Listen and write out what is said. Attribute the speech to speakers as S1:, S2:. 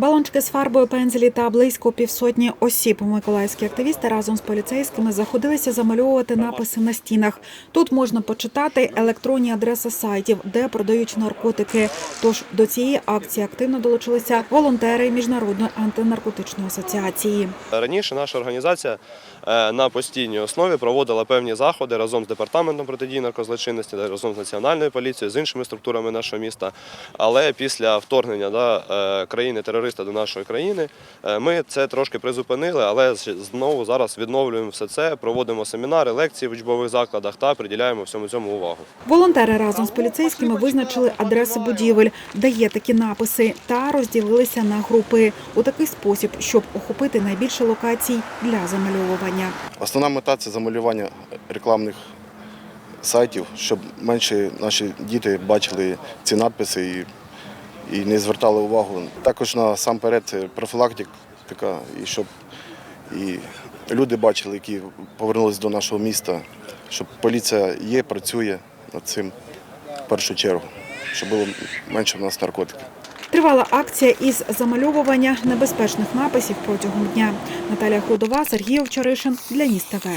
S1: Балончики з фарбою, пензелі та близько півсотні осіб. Миколаївські активісти разом з поліцейськими заходилися замальовувати написи на стінах. Тут можна почитати електронні адреси сайтів, де продають наркотики. Тож до цієї акції активно долучилися волонтери міжнародної антинаркотичної асоціації.
S2: Раніше наша організація е, на постійній основі проводила певні заходи разом з департаментом протидії наркозлочинності, разом з національною поліцією, з іншими структурами нашого міста. Але після вторгнення да, е, країни-терориста до нашої країни е, ми це трошки призупинили, але знову зараз відновлюємо все це, проводимо семінари, лекції в учбових закладах та приділяємо всьому цьому увагу.
S1: Волонтери разом з поліцейськими визначили адреси будівель, де є такі написи, та розділилися на групи у такий спосіб, щоб охопити найбільше локацій для замальовування.
S3: Основна мета це замалювання рекламних сайтів, щоб менше наші діти бачили ці надписи і, і не звертали увагу. Також насамперед профілактика, і щоб і люди бачили, які повернулися до нашого міста, щоб поліція є, працює над цим в першу чергу, щоб було менше в нас наркотиків.
S1: Тривала акція із замальовування небезпечних написів протягом дня. Наталія Ходова, Сергій Овчаришин для міст ТВ.